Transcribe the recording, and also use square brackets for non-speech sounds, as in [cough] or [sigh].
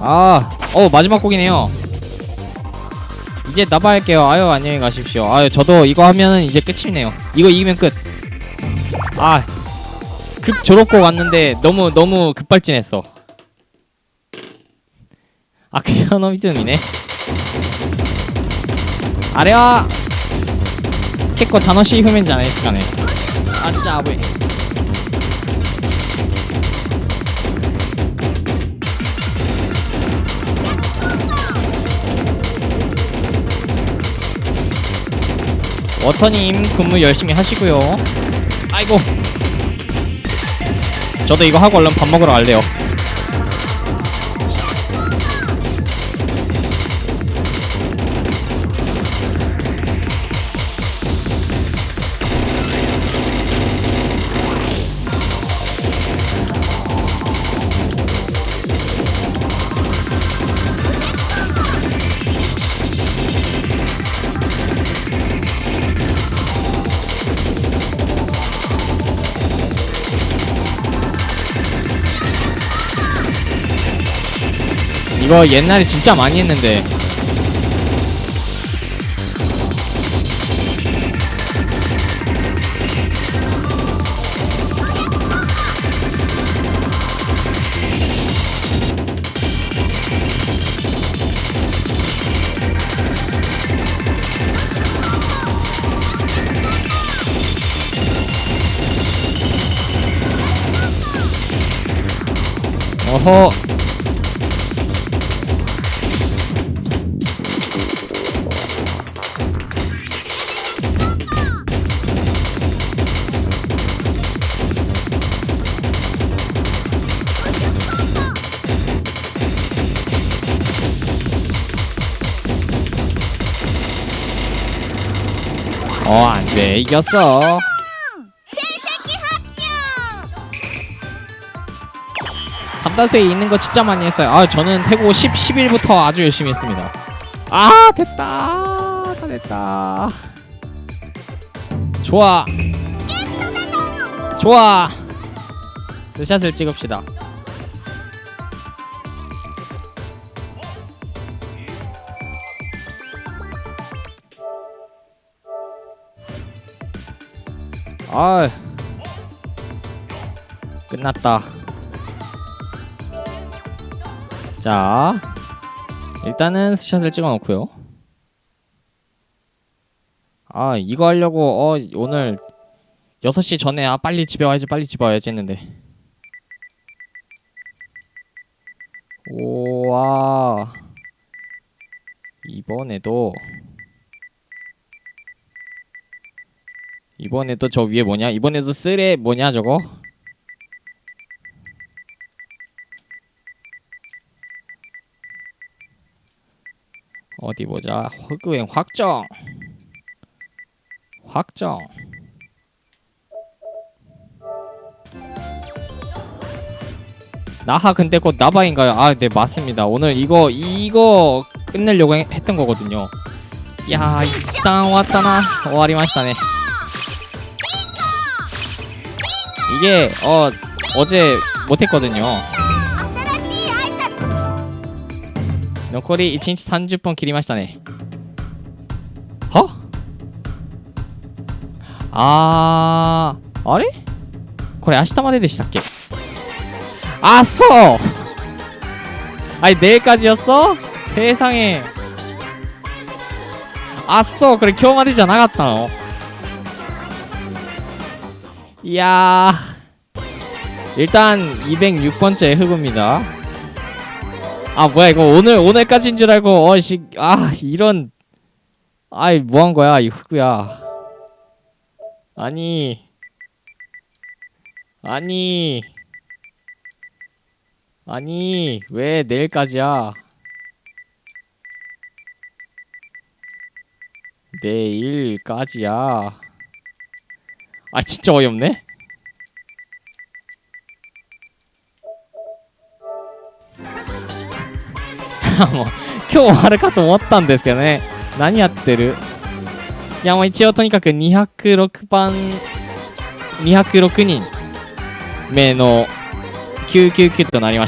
아, 어 마지막 곡이네요. 이제 나발게요. 아유 안녕히 가십시오. 아유 저도 이거 하면은 이제 끝이네요. 이거 이기면 끝. 아, 급 졸업곡 왔는데 너무 너무 급발진했어. 악셔너미즘이네. 아래와 結構楽しい譜面じゃないですかね。あっちゃ危い。 워터님 근무 열심히 하시고요. 아이고. 저도 이거 하고 얼른 밥 먹으러 갈래요. 이거 옛날에 진짜 많이 했는데. 어허 어, 안 돼. 이겼어. 삼단수에 있는 거 진짜 많이 했어요. 아, 저는 태고 10, 10일부터 아주 열심히 했습니다. 아, 됐다. 다 됐다. 좋아. 좋아. 스샷을 찍읍시다. 아 끝났다. 자 일단은 스샷을 찍어 놓고요. 아 이거 하려고 어 오늘 6시 전에 아 빨리 집에 와야지 빨리 집에 와야지 했는데. 오와. 이번에도 이번에 또 저 위에 뭐냐? 이번에도 쓰레 뭐냐 저거? 어디 보자. 허그행 확정. 확정. 나하 근데 곧 나바인가요? 아, 네 맞습니다. 오늘 이거 이거 끝내려고 했던 거거든요. 야, 이땅 왔다나. 오아리마시다네. 이게 어 어제 못했거든요.残り 1日 30분 切りましたね. 어? 아, あれ?これ明日まででしたっけ? 아, そう! 아니 내일까지였어? 세상에. 아, そう! 그래 今日までじゃなかったの? 이야. 일단 206번째 흑우입니다. 아 뭐야 이거 오늘 오늘까지인 줄 알고 어씨 아 이런 아이 뭐한 거야 이 흑우야. 아니. 아니. 아니 왜 내일까지야? 내일까지야 아 진짜 어이없네 [laughs] もう今日終わるかと思ったんですけどね何やってるいやもう一応とにかく206番206人目の999となりました